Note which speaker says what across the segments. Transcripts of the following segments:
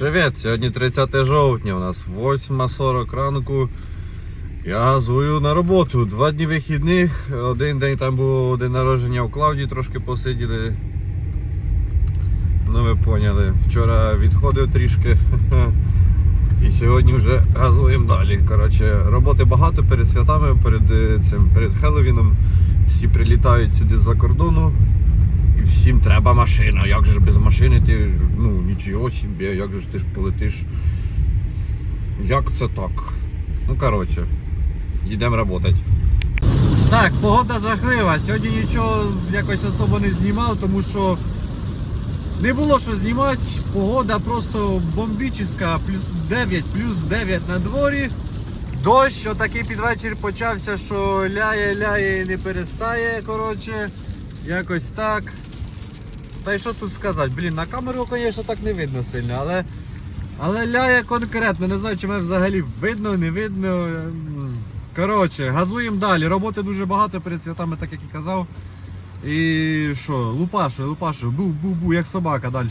Speaker 1: Привіт! Сьогодні 30 жовтня, у нас 8.40 ранку. Я газую на роботу. Два дні вихідних. Один день там було день народження у Клавдії, трошки посиділи. Ну ви поняли. Вчора відходив трішки. І сьогодні вже газуємо далі. Коротше, роботи багато перед святами, перед е, цим, перед Хеллоуіном. Всі прилітають сюди з-за кордону. Всім треба машина. Як же ж без машини ти ну нічого собі, як же ж ти ж полетиш? Як це так? Ну коротше, йдемо працювати. Так, погода жахлива. Сьогодні нічого якось особо не знімав, тому що не було що знімати. Погода просто бомбічна, плюс 9, плюс 9 на дворі. Дощ, отакий під вечір почався, що ляє, ляє і не перестає. Коротше, якось так. Та й що тут сказати? Блін, на камеру, звісно, так не видно сильно, але. Але ляє конкретно, не знаю, чи мене взагалі видно, не видно. Коротше, газуємо далі. Роботи дуже багато перед святами, так як і казав. І що, лупашу, лупашу, був, був, був, як собака далі.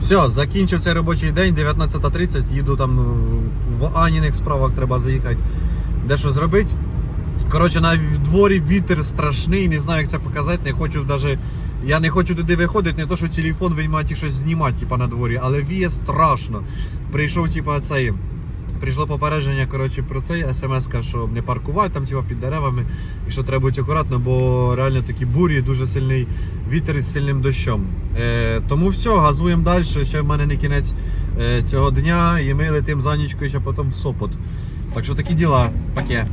Speaker 1: Все, закінчив цей робочий день, 19.30, їду там ну, в Аніних справах треба заїхати, дещо зробити. Коротше, на дворі вітер страшний, не знаю, як це показати. Не хочу даже. Я не хочу туди виходити, не то, що телефон виймати і щось знімати, типа, на дворі, але віє страшно. Прийшов, типа, цей. Прийшло попередження коротше, про цей смс, що не паркувати там, типа, під деревами, і що треба бути акуратно, бо реально такі бурі, дуже сильний вітер із сильним дощом. Е, тому все, газуємо далі. Ще в мене не кінець е, цього дня, і ми летимо за нічкою ще потім в Сопот. Так що такі діла, паке.